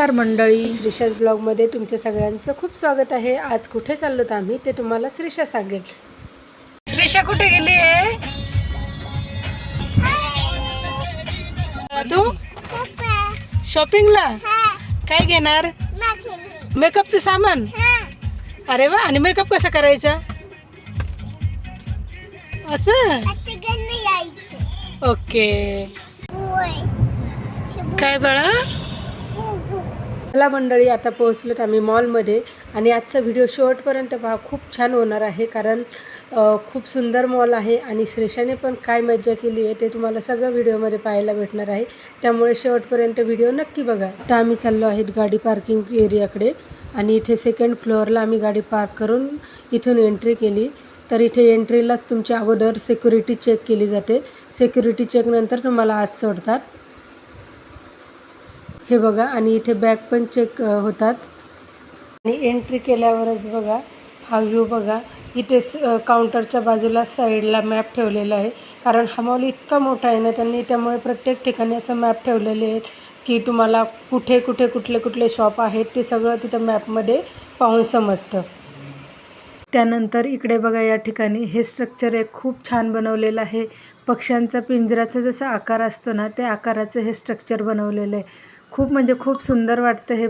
नमस्कार मंडळी. श्रीषाज ब्लॉगमध्ये तुमच्या सगळ्यांचं खूप स्वागत आहे. आज कुठे चाललो तर आम्ही ते तुम्हाला श्रीषा सांगेल. श्रीषा कुठे गेली आहे? तू? शॉपिंगला? काय घेणार? मेकअपचं सामान? अरे वा आणि मेकअप कसा करायचा? असं? ओके. काय बाळा? चला मंडळी आता पोहोचलोत आम्ही मॉलमध्ये आणि आजचा व्हिडिओ शेवटपर्यंत पहा खूप छान होणार आहे कारण खूप सुंदर मॉल आहे आणि श्रेषाने पण काय मज्जा केली आहे ते तुम्हाला सगळं व्हिडिओमध्ये पाहायला भेटणार आहे. त्यामुळे शेवटपर्यंत व्हिडिओ नक्की बघा. आता आम्ही चाललो आहेत गाडी पार्किंग एरियाकडे आणि इथे सेकंड फ्लोअरला आम्ही गाडी पार्क करून इथून एंट्री केली. तर इथे एंट्रीलाच तुमच्या अगोदर सिक्युरिटी चेक केली जाते. सिक्युरिटी चेकनंतर तुम्हाला आज सोडतात. हे बघा आणि इथे बॅग पण चेक होतात. आणि एंट्री केल्यावरच बघा हा व्ह्यू बघा. इथे स काउंटरच्या बाजूला साईडला मॅप ठेवलेला आहे. कारण हा मॉल इतका मोठा आहे ना त्यांनी त्यामुळे प्रत्येक ठिकाणी असं मॅप ठेवलेले आहेत की तुम्हाला कुठे कुठे कुठले कुठले शॉप आहेत ते सगळं तिथं मॅपमध्ये पाहून समजतं. त्यानंतर इकडे बघा या ठिकाणी हे स्ट्रक्चर एक खूप छान बनवलेलं आहे. पक्ष्यांचा पिंजराचा जसा आकार असतो ना त्या आकाराचं हे स्ट्रक्चर बनवलेलं आहे. खूप म्हणजे खूप सुंदर वाटतं हे.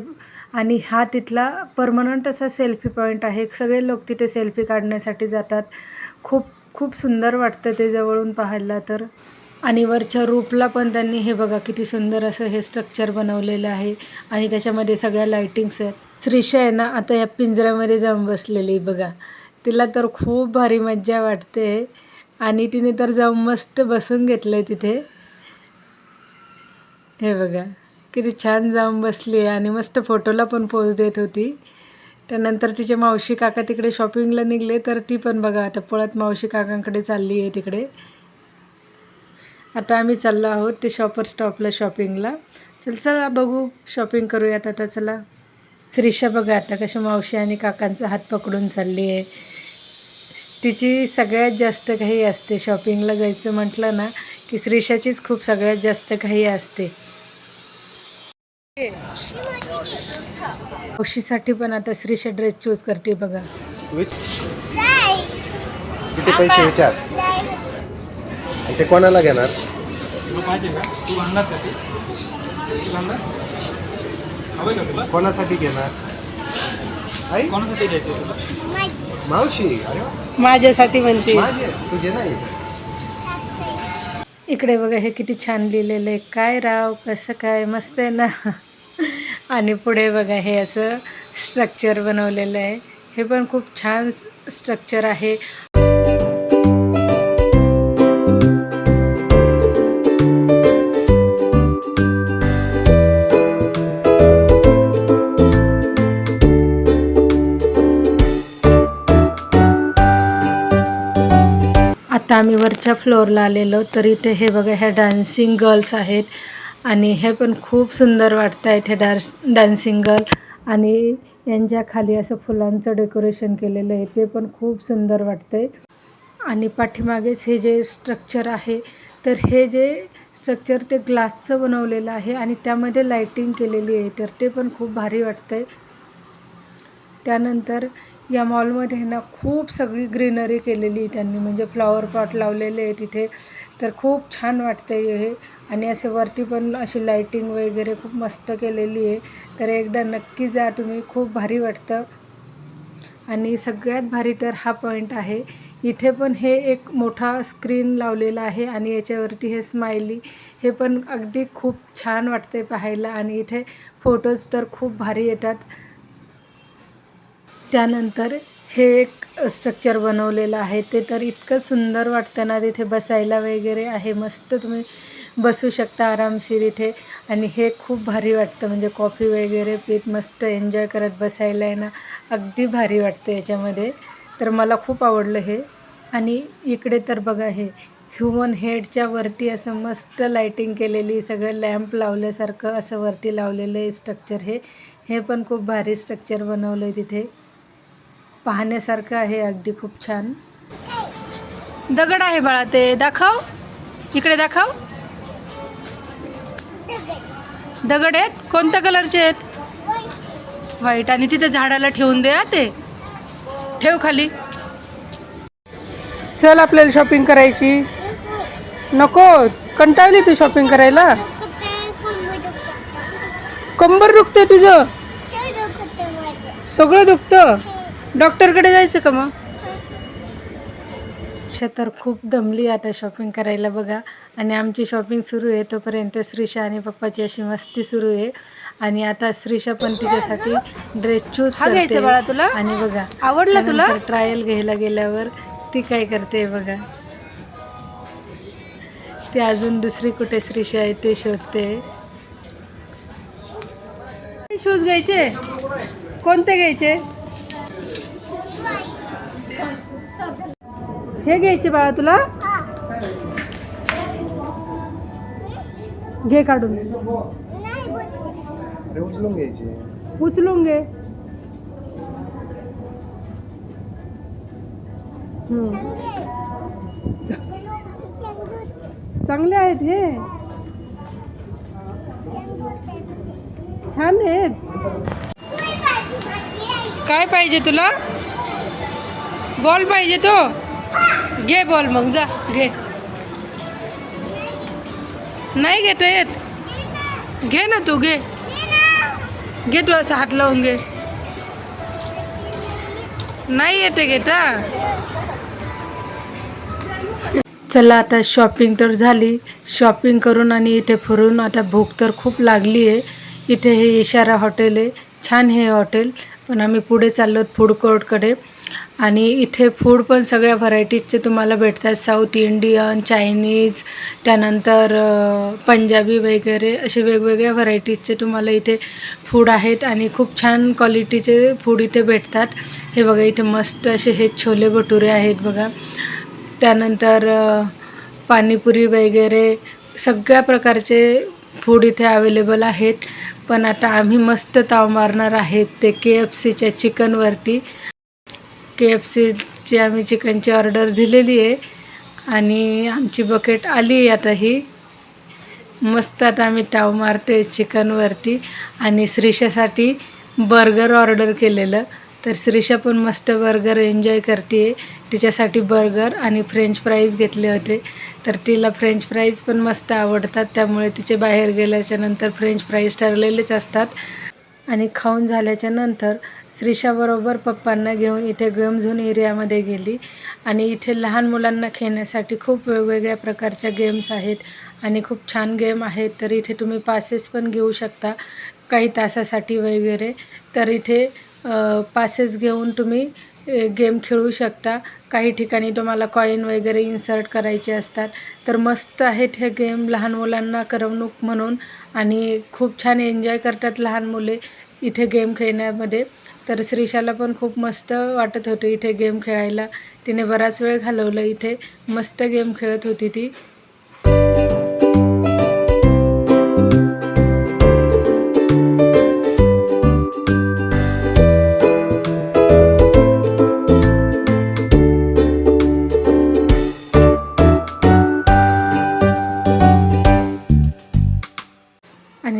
आणि हा तिथला परमनंट असा सेल्फी पॉईंट आहे. सगळे लोक तिथे सेल्फी काढण्यासाठी जातात. खूप खूप सुंदर वाटतं ते जवळून पाहायला तर. आणि वरच्या रूपला पण त्यांनी हे बघा किती सुंदर असं हे स्ट्रक्चर बनवलेलं आहे. आणि त्याच्यामध्ये सगळ्या लाईटिंग्स आहेत. श्रीशा आहे ना आता या पिंजऱ्यामध्ये जाऊन बसलेली बघा. तिला तर खूप भारी मज्जा वाटते. आणि तिने तर जाऊन मस्त बसून घेतलं आहे तिथे. हे बघा. किती छान जाऊन बसली आहे आणि मस्त फोटोला पण पोज देत होती. त्यानंतर तिचे मावशी काका तिकडे शॉपिंगला निघले तर ती पण बघा आता पळत मावशी काकांकडे चालली आहे तिकडे. आता आम्ही चाललो आहोत ते शॉपर स्टॉपला शॉपिंगला चल चला बघू शॉपिंग करूयात आता चला. श्रीषा बघा आता कशा मावशी आणि काकांचा हात पकडून चालली आहे. तिची सगळ्यात जास्त घाई असते शॉपिंगला जायचं म्हटलं ना की श्रीषाचीच खूप सगळ्यात जास्त घाई असते. मावशीसाठी पण आता श्रीषा ड्रेस चूज करते बघा. विच किती पैसे विचार? आणि ते कोणाला घेणार? कोणासाठी घेणार? आई? कोणासाठी घ्यायचं आहे तुला? मावशी. अरे वा. माझ्यासाठी म्हणते. माझे तुझे नाही. इकडे बघा हे किती छान लिहिलेलं आहे. काय राव कसं काय? मस्त आहे ना? आणि पुढे बघा हे असं स्ट्रक्चर बनवलेलं आहे. हे पण खूप छान स्ट्रक्चर आहे. आम्ही वरच्या फ्लोअरला आलेलो तर इथे हे बघा ह्या डान्सिंग गर्ल्स आहेत. आणि हे पण खूप सुंदर वाटत आहेत हे डान्स डान्सिंग गर्ल आणि यांच्या खाली असं फुलांचं डेकोरेशन केलेलं आहे ते पण खूप सुंदर वाटतंय. आणि पाठीमागेच हे जे स्ट्रक्चर आहे तर हे जे स्ट्रक्चर ते ग्लासचं बनवलेलं आहे आणि त्यामध्ये लाईटिंग केलेली आहे तर ते पण खूप भारी वाटतंय. त्यानंतर या मॉलमध्ये ना खूप सगळी ग्रीनरी केलेली आहे त्यांनी म्हणजे फ्लॉवर पॉट लावलेले आहे तिथे. तर खूप छान वाटतं आहे हे. आणि असे वरती पण अशी लाईटिंग वगैरे खूप मस्त केलेली आहे. तर एकदा नक्की जा तुम्ही खूप भारी वाटतं. आणि सगळ्यात भारी तर हा पॉईंट आहे. इथे पण हे एक मोठा स्क्रीन लावलेला आहे आणि याच्यावरती हे स्माइली. हे पण अगदी खूप छान वाटते पाहायला. आणि इथे फोटोज तर खूप भारी येतात. त्यानंतर हे एक स्ट्रक्चर बनवलेलं आहे. ते तर इतकं सुंदर वाटतं ना तिथे बसायला वगैरे आहे. मस्त तुम्ही बसू शकता आरामशीर इथे. आणि हे खूप भारी वाटतं. म्हणजे कॉफी वगैरे पीत मस्त एन्जॉय करत बसायला आहे ना अगदी भारी वाटतं याच्यामध्ये. तर मला खूप आवडलं हे. आणि इकडे तर बघा हे ह्युमन हेडच्या वरती असं मस्त लाईटिंग केलेली सगळं लॅम्प लावल्यासारखं असं वरती लावलेलं आहे स्ट्रक्चर हे. हे पण खूप भारी स्ट्रक्चर बनवलं आहे तिथे. पाहण्यासारखं आहे. अगदी खूप छान. दगड आहे बाळा ते. दाखव. इकडे दाखव. दगड आहेत? कोणत्या कलरचे आहेत? व्हाईट आणि तिथे झाडाला ठेवून दे हा ते. ठेव खाली. चल आपल्याला शॉपिंग करायची. नको. कंटाळली तू शॉपिंग करायला? कंबर दुखते तुझं. सगळं दुखतं? डॉक्टरकडे जायचं का मग? तर खूप दमली आता शॉपिंग करायला बघा. आणि आमची शॉपिंग सुरू आहे. तोपर्यंत श्रीषा आणि पप्पाची अशी मस्ती सुरू आहे. आणि आता श्रीषा पण तिच्यासाठी ड्रेस चूज हा घ्यायचा बाळा तुला? आणि बघा आवडला तुला? ट्रायल घ्यायला गेल्यावर ती काय करते बघा. ती अजून दुसरी कुठे श्रीषा आहे ते शोधते. शूज घ्यायचे? कोणते घ्यायचे? हे घ्यायचे बाळा तुला? घे काढून. अरे उचलून घ्यायची. उचलून घे. हम्म. चांगले आहेत हे. छान आहेत. काय पाहिजे तुला? बॉल पाहिजे तो. घे बॉल मग जा घे. नाही घेता येत. घे ना तू घे. घे तू असं हात लावून घे. नाही येते घेता. चला आता शॉपिंग तर झाली. शॉपिंग करून आणि इथे फिरून. आता भूक तर खूप लागली आहे इथे हे इशारा हॉटेल आहे. छान हे हॉटेल. पण आम्ही पुढे चाललो फूड कोर्टकडे आणि इथे फूड पण सगळ्या व्हरायटीजचे तुम्हाला भेटतात. साऊथ इंडियन चायनीज त्यानंतर पंजाबी वगैरे असे वेगवेगळ्या व्हरायटीजचे तुम्हाला इथे फूड आहेत. आणि खूप छान क्वालिटीचे फूड इथे भेटतात. हे बघा इथे मस्त असे हे छोले भटुरे आहेत बघा. त्यानंतर पाणीपुरी वगैरे सगळ्या प्रकारचे फूड इथे अवेलेबल आहेत. पण आता आम्ही मस्त ताव मारणार आहेत ते के एफ सीच्या चिकनवरती के एफ सीची आम्ही चिकनची ऑर्डर दिलेली आहे. आणि आमची बकेट आली आहे आता ही. मस्त आता आम्ही ताव मारतो आहे चिकनवरती आणि श्रीशासाठी बर्गर ऑर्डर केलेलं. तर श्रीषा पण मस्त बर्गर एन्जॉय करते आहे तिच्यासाठी बर्गर आणि फ्रेंच फ्राईज घेतले होते. तर तिला फ्रेंच फ्राईज पण मस्त आवडतात. त्यामुळे तिचे बाहेर गेल्याच्यानंतर फ्रेंच फ्राईज ठरलेलेच असतात. आणि खाऊन झाल्याच्यानंतर श्रीषाबरोबर पप्पांना घेऊन इथे गेम झोन एरियामध्ये गेली. आणि इथे लहान मुलांना खेळण्यासाठी खूप वेगवेगळ्या प्रकारच्या गेम्स आहेत आणि खूप छान गेम आहेत. तर इथे तुम्ही पासेस पण घेऊ शकता. काही तासासाठी वगैरे. तर इथे पासेस घेऊन तुम्ही गेम खेळू शकता. काही ठिकाणी तुम्हाला कॉईन वगैरे इन्सर्ट करायचे असतात. तर मस्त आहेत हे गेम लहान मुलांना करमणूक म्हणून आणि खूप छान एन्जॉय करतात लहान मुले इथे गेम खेळण्यामध्ये. तर श्रीशाला पण खूप मस्त वाटत होतं इथे गेम खेळायला. तिने बराच वेळ घालवला इथे. मस्त गेम खेळत होती ती.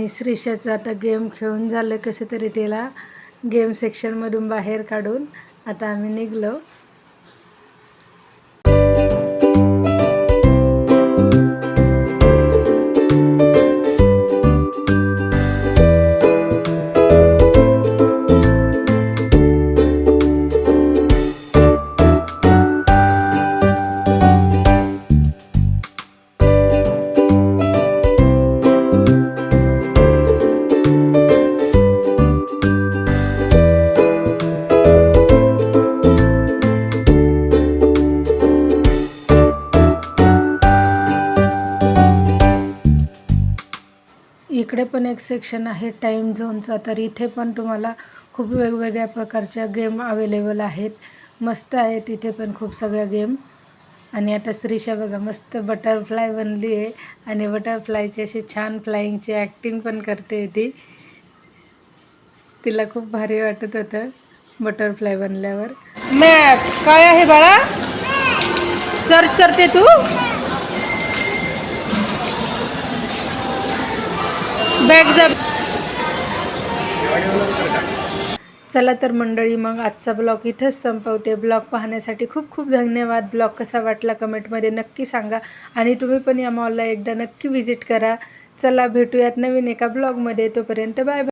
आणि श्रीषाचं आता गेम खेळून झालं कसं तरी तिला गेम सेक्शनमधून बाहेर काढून आता आम्ही निघलो. इकडे पण एक सेक्शन आहे टाईम झोनचा तर इथे पण तुम्हाला खूप वेगवेगळ्या प्रकारच्या गेम अवेलेबल आहेत. मस्त आहेत इथे पण खूप सगळ्या गेम आणि आता स्त्रीशा बघा मस्त बटरफ्लाय बनली आहे. आणि बटरफ्लायची अशी छान फ्लाईंगची ॲक्टिंग पण करते ती. तिला खूप भारी वाटत होतं बटरफ्लाय बनल्यावर. मॅप काय आहे बाळा? सर्च करते तू? बॅग जा चला तर मंडळी मग आजचा ब्लॉग इथंच संपवते. ब्लॉग पाहण्यासाठी खूप खूप धन्यवाद. ब्लॉग कसा वाटला कमेंटमध्ये नक्की सांगा आणि तुम्ही पण या मॉलला एकदा नक्की व्हिजिट करा. चला भेटूयात नवीन एका ब्लॉगमध्ये. तोपर्यंत बाय बाय